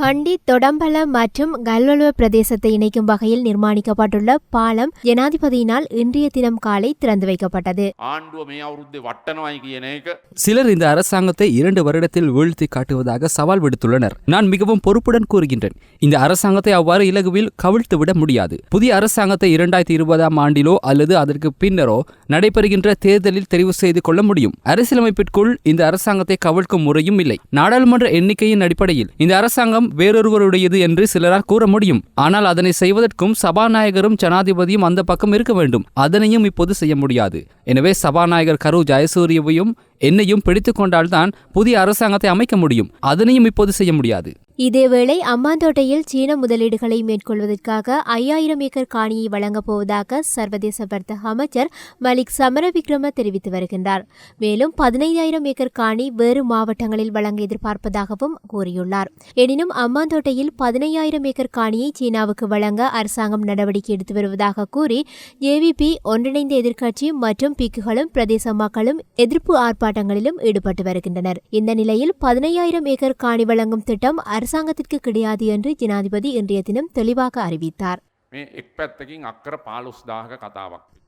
கண்டி தொடம்பலம் மற்றும் கல்வலுவ பிரதேசத்தை இணைக்கும் வகையில் நிர்மாணிக்கப்பட்டுள்ள பாலம் ஜனாதிபதியினால் இன்றைய தினம் காலை திறந்து வைக்கப்பட்டது. சிலர் இந்த அரசாங்கத்தை இரண்டு வருடத்தில் வீழ்த்தி காட்டுவதாக சவால் விடுத்துள்ளனர். நான் மிகவும் பொறுப்புடன் கூறுகின்றேன். இந்த அரசாங்கத்தை அவ்வாறு இலகுவில் கவிழ்த்து விட முடியாது. புதிய அரசாங்கத்தை இரண்டாயிரத்தி இருபதாம் ஆண்டிலோ அல்லது அதற்கு பின்னரோ நடைபெறுகின்ற தேர்தலில் தெரிவு செய்து கொள்ள முடியும். அரசியலமைப்பிற்குள் இந்த அரசாங்கத்தை கவிழ்க்கும் முறையும் இல்லை. நாடாளுமன்ற எண்ணிக்கையின் அடிப்படையில் இந்த அரசாங்கம் வேறொருவருடையது என்று சிலரால் கூற முடியும். ஆனால் அதனை செய்வதற்கும் சபாநாயகரும் ஜனாதிபதியும் அந்த பக்கம் இருக்க வேண்டும். அதனையும் இப்போது செய்ய முடியாது. எனவே சபாநாயகர் கரு ஜெயசூரியவையும் என்னையும் பிடித்து கொண்டால்தான் புதிய அரசாங்கத்தை அமைக்க முடியும். அதனையும் இப்போது செய்ய முடியாது. இதேவேளை அம்பாந்தோட்டையில் சீன முதலீடுகளை மேற்கொள்வதற்காக ஐயாயிரம் ஏக்கர் காணியை வழங்கப் போவதாக சர்வதேச வர்த்தக அமைச்சர் மலிக் சமரவிக்ரம தெரிவித்து வருகின்றார். மேலும் பதினைந்தாயிரம் ஏக்கர் காணி வேறு மாவட்டங்களில் வழங்க எதிர்பார்ப்பதாகவும் கூறியுள்ளார். எனினும் அம்பாந்தோட்டையில் பதினையாயிரம் ஏக்கர் காணியை சீனாவுக்கு வழங்க அரசாங்கம் நடவடிக்கை எடுத்து வருவதாக கூறி ஏவிபி ஒன்றிணைந்த எதிர்க்கட்சி மற்றும் பிக்குகளும் பிரதேச மக்களும் எதிர்ப்பு ஆர்ப்பாட்டங்களிலும் ஈடுபட்டு வருகின்றனர். இந்த நிலையில் பதினையாயிரம் ஏக்கர் காணி வழங்கும் திட்டம் அரசாங்கத்திற்கு கிடையாது என்று ஜனாதிபதி இன்றைய தினம் தெளிவாக அறிவித்தார்.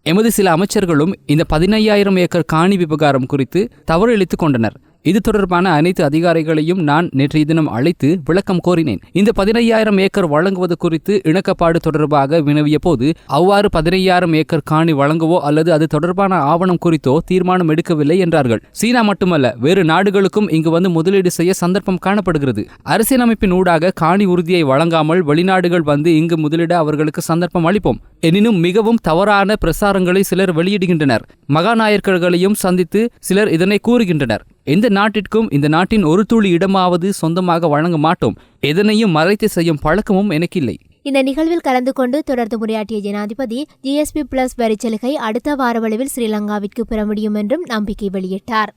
எமது சில அமைச்சர்களும் இந்த பதினையாயிரம் ஏக்கர் காணி விவகாரம் குறித்து தவறு இழித்துக் கொண்டனர். இது தொடர்பான அனைத்து அதிகாரிகளையும் நான் நேற்றைய தினம் அழைத்து விளக்கம் கோரினேன். இந்த பதினையாயிரம் ஏக்கர் வழங்குவது குறித்து இணக்கப்பாடு தொடர்பாக வினவிய போது அவ்வாறு பதினையாயிரம் ஏக்கர் காணி வழங்கவோ அல்லது அது தொடர்பான ஆவணம் குறித்தோ தீர்மானம் எடுக்கவில்லை என்றார்கள். சீனா மட்டுமல்ல வேறு நாடுகளுக்கும் இங்கு வந்து முதலீடு செய்ய சந்தர்ப்பம் காணப்படுகிறது. அரசியலமைப்பின் ஊடாக காணி உறுதியை வழங்காமல் வெளிநாடுகள் வந்து இங்கு முதலிட அவர்களுக்கு சந்தர்ப்பம் அளிப்போம். எனினும் மிகவும் தவறான பிரசாரங்களை சிலர் வெளியிடுகின்றனர். மகாநாயக்கர்களையும் சந்தித்து சிலர் இதனை கூறுகின்றனர். எந்த நாட்டிற்கும் இந்த நாட்டின் ஒரு துளி இடமாவது சொந்தமாக வழங்க மாட்டோம். எதனையும் மறைத்து செய்யும் பழக்கமும் எனக்கில்லை. இந்த நிகழ்வில் கலந்து கொண்டு தொடர்ந்து உரையாற்றிய ஜனாதிபதி ஜிஎஸ்பி பிளஸ் வரிச்சலுகை அடுத்த வாரவளவில் ஸ்ரீலங்காவிற்கு பெற முடியும் என்றும் நம்பிக்கை வெளியிட்டார்.